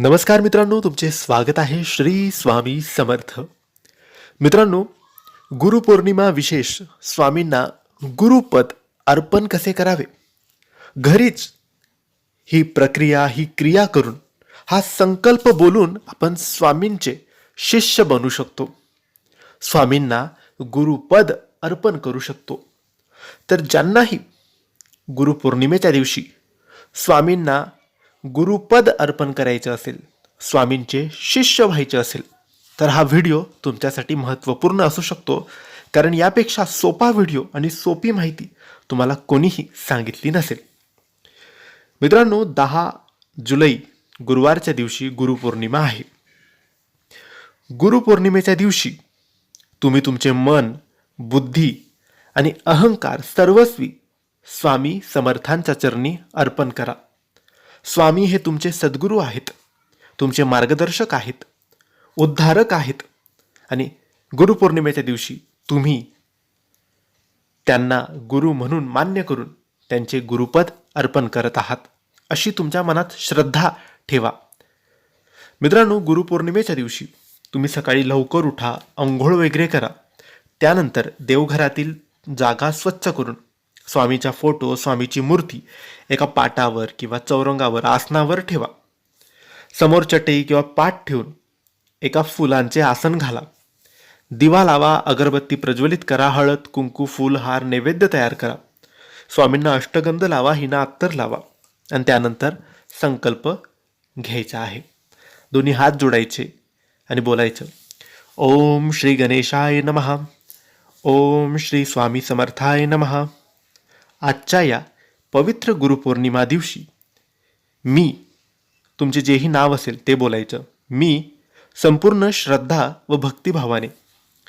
नमस्कार मित्रांनो तुमचे स्वागत आहे श्री स्वामी समर्थ. मित्रांनो गुरुपौर्णिमा विशेष स्वामींना गुरुपद अर्पण कसे करावे? घरीच ही प्रक्रिया ही क्रिया करून हा संकल्प बोलून आपण स्वामींचे शिष्य बनू शकतो. स्वामींना गुरुपद अर्पण करू शकतो. तर ज्यांनाही गुरुपौर्णिमेच्या दिवशी स्वामींना गुरुपद अर्पण करायचं असेल स्वामींचे शिष्य व्हायचे असेल तर हा व्हिडिओ तुमच्यासाठी महत्त्वपूर्ण असू शकतो. कारण यापेक्षा सोपा व्हिडिओ आणि सोपी माहिती तुम्हाला कोणीही सांगितली नसेल. मित्रांनो दहा जुलै गुरुवारच्या दिवशी गुरुपौर्णिमा आहे. गुरुपौर्णिमेच्या दिवशी तुम्ही तुमचे मन बुद्धी आणि अहंकार सर्वस्वी स्वामी समर्थांच्या चरणी अर्पण करा. स्वामी हे तुमचे सद्गुरू आहेत. तुमचे मार्गदर्शक आहेत. उद्धारक आहेत. आणि गुरुपौर्णिमेच्या दिवशी तुम्ही त्यांना गुरु म्हणून मान्य करून त्यांचे गुरुपद अर्पण करत आहात अशी तुमच्या मनात श्रद्धा ठेवा. मित्रांनो गुरुपौर्णिमेच्या दिवशी तुम्ही सकाळी लवकर उठा अंघोळ वगैरे करा. त्यानंतर देवघरातील जागा स्वच्छ करून स्वामीचा फोटो स्वामीची मूर्ती एका पाटावर किंवा चौरंगावर आसनावर ठेवा. समोर चटई किंवा पाट ठेवून एका फुलांचे आसन घाला. दिवा लावा अगरबत्ती प्रज्वलित करा हळद कुंकू फूल हार नैवेद्य तयार करा. स्वामींना अष्टगंध लावा हिना अत्तर लावा. आणि त्यानंतर संकल्प घ्यायचा आहे. दोन्ही हात जोडायचे आणि बोलायचं. ओम श्री गणेशाय नमः. ओम श्री स्वामी समर्थाय नमः. आजच्या या पवित्र गुरुपौर्णिमा दिवशी मी तुमचे जेही नाव असेल ते बोलायचं मी संपूर्ण श्रद्धा व भक्तिभावाने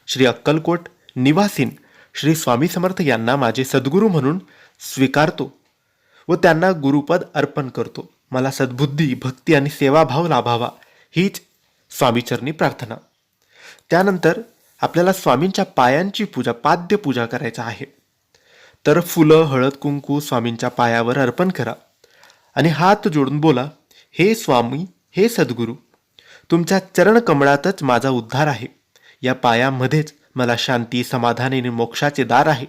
श्री अक्कलकोट निवासीन श्री स्वामी समर्थ यांना माझे सद्गुरू म्हणून स्वीकारतो व त्यांना गुरुपद अर्पण करतो. मला सद्बुद्धी भक्ती आणि सेवाभाव लाभावा हीच स्वामीचरणी प्रार्थना. त्यानंतर आपल्याला स्वामींच्या पायांची पूजा पाद्य पूजा करायचा आहे. तर फुलं हळद कुंकू स्वामींच्या पायावर अर्पण करा. आणि हात जोडून बोला हे स्वामी हे सद्गुरू तुमच्या चरणकमळातच माझा उद्धार आहे. या पायामध्येच मला शांती समाधान आणि मोक्षाचे दार आहे.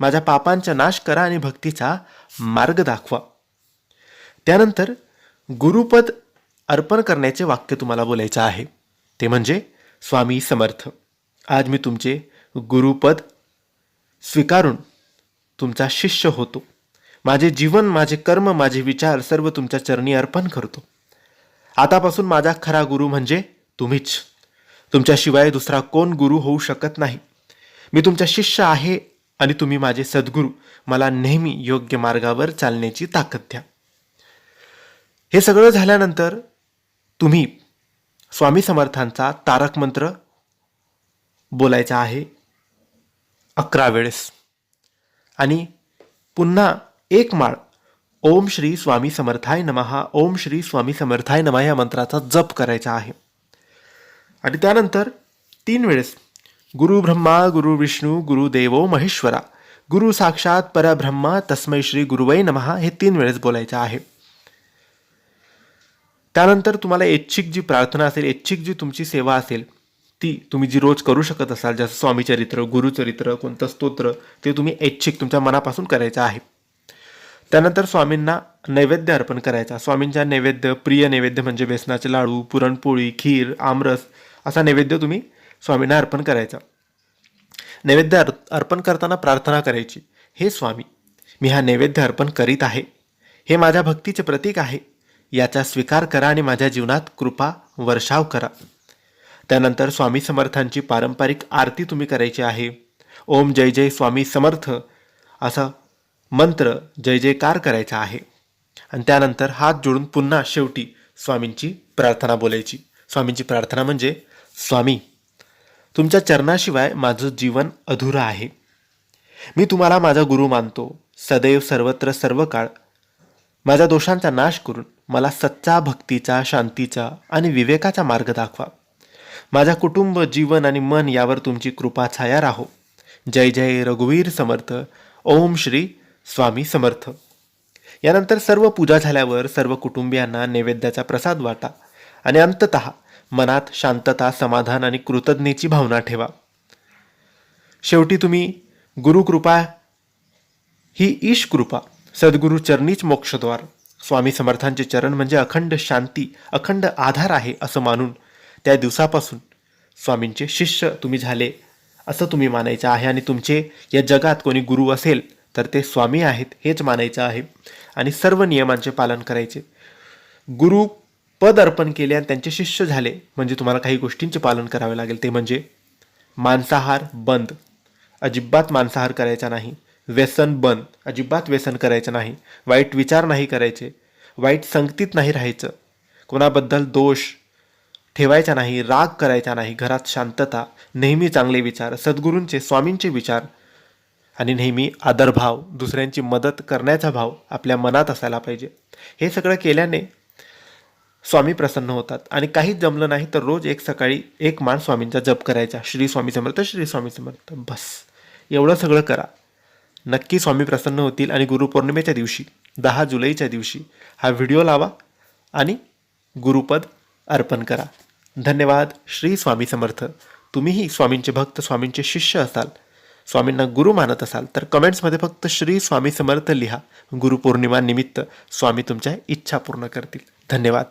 माझ्या पापांचा नाश करा आणि भक्तीचा मार्ग दाखवा. त्यानंतर गुरुपद अर्पण करण्याचे वाक्य तुम्हाला बोलायचं आहे. ते म्हणजे स्वामी समर्थ आज मी तुमचे गुरुपद स्वीकारून तुमचा शिष्य होतो. माझे जीवन माझे कर्म माझे विचार सर्व तुमच्या चरणी अर्पण करतो. आतापासून माझा खरा गुरु म्हणजे तुम्हीच. तुमच्याशिवाय दुसरा कोण गुरु होऊ शकत नाही. मी तुमचा शिष्य आहे आणि तुम्ही माझे सद्गुरू. मला नेहमी योग्य मार्गावर चालण्याची ताकद द्या. हे सगळं झाल्यानंतर तुम्ही स्वामी समर्थांचा तारक मंत्र बोलायचा आहे अकरा वेळेस. आणि पुन्हा एक माळ ओम श्री स्वामी समर्थाय नमहा ओम श्री स्वामी समर्थाय नमा या मंत्राचा जप करायचा आहे. आणि त्यानंतर तीन वेळेस गुरु ब्रह्मा गुरु विष्णू गुरु देवो महेश्वरा गुरु साक्षात परब्रह्मा तस्मै श्री गुरुवै नमहा हे तीन वेळेस बोलायचं आहे. त्यानंतर तुम्हाला ऐच्छिक जी प्रार्थना असेल ऐच्छिक जी तुमची सेवा असेल ती तुम्ही जी रोज करू शकत असाल जसं स्वामीचरित्र गुरुचरित्र कोणतं स्तोत्र ते तुम्ही ऐच्छिक तुमच्या मनापासून करायचं आहे. त्यानंतर स्वामींना नैवेद्य अर्पण करायचा. स्वामींच्या नैवेद्य प्रिय नैवेद्य म्हणजे बेसनाचे लाडू पुरणपोळी खीर आमरस असा नैवेद्य तुम्ही स्वामींना अर्पण करायचा. नैवेद्य अर् अर्पण करताना प्रार्थना करायची हे स्वामी मी हा नैवेद्य अर्पण करीत आहे. हे माझ्या भक्तीचे प्रतीक आहे. याचा स्वीकार करा आणि माझ्या जीवनात कृपा वर्षाव करा. त्यानंतर स्वामी समर्थांची पारंपरिक आरती तुम्ही करायची आहे. ओम जय जय स्वामी समर्थ असा मंत्र जय जयकार करायचा आहे. आणि त्यानंतर हात जोडून पुन्हा शेवटी स्वामींची प्रार्थना बोलायची. स्वामींची प्रार्थना म्हणजे स्वामी तुमच्या चरणाशिवाय माझं जीवन अधुरं आहे. मी तुम्हाला माझा गुरु मानतो. सदैव सर्वत्र सर्व काळ माझ्या दोषांचा नाश करून मला सच्चा भक्तीचा शांतीचा आणि विवेकाचा मार्ग दाखवा. माझा कुटुंब जीवन आणि मन यावर तुमची कृपा छाया राहो. जय जय रघुवीर समर्थ. ओम श्री स्वामी समर्थ. यानंतर सर्व पूजा झाल्यावर सर्व कुटुंबियांना नैवेद्याचा प्रसाद वाटा आणि अंतत मनात शांतता समाधान आणि कृतज्ञतेची भावना ठेवा. शेवटी तुम्ही गुरुकृपा ही ईश कृपा सद्गुरु चरणीच मोक्षद्वार स्वामी समर्थांचे चरण म्हणजे अखंड शांती अखंड आधार आहे असं मानून त्या दिवसापासून स्वामींचे शिष्य तुम्ही झाले असं तुम्ही मानायचं आहे आणि तुमचे या जगात कोणी गुरु असेल तर ते स्वामी आहेत हेच मानायचं आहे. आणि सर्व नियमांचे पालन करायचे. गुरु पद अर्पण केले आणि त्यांचे शिष्य झाले म्हणजे तुम्हाला काही गोष्टींचे पालन करावे लागेल. ते म्हणजे मांसाहार बंद. अजिबात मांसाहार करायचा नाही. व्यसन बंद. अजिबात व्यसन करायचं नाही. वाईट विचार नाही करायचे. वाईट संगतीत नाही राहायचं. कोणाबद्दल दोष ठेवायचा नाही राग करायचा नाही घरात शांतता नेहमी चांगले विचार सद्गुरूंचे स्वामींचे विचार आणि नेहमी आदरभाव दुसऱ्यांची मदत करण्याचा भाव आपल्या मनात असायला पाहिजे. हे सगळं केल्याने स्वामी प्रसन्न होतात. आणि काहीच जमलं नाही तर रोज एक सकाळी एक मान स्वामींचा जप करायचा. श्री स्वामी समर्थ श्री स्वामी समर्थ. बस. एवढं सगळं करा. नक्की स्वामी प्रसन्न होतील आणि गुरुपौर्णिमेच्या दिवशी दहा जुलैच्या दिवशी हा व्हिडिओ लावा आणि गुरुपद अर्पण करा. धन्यवाद. श्री स्वामी समर्थ. तुम्हीही स्वामींचे भक्त स्वामींचे शिष्य असाल. स्वामींना गुरु मानत असाल तर कमेंट्समध्ये फक्त श्री स्वामी समर्थ लिहा. गुरुपौर्णिमा निमित्त स्वामी तुमच्या इच्छा पूर्ण करतील. धन्यवाद.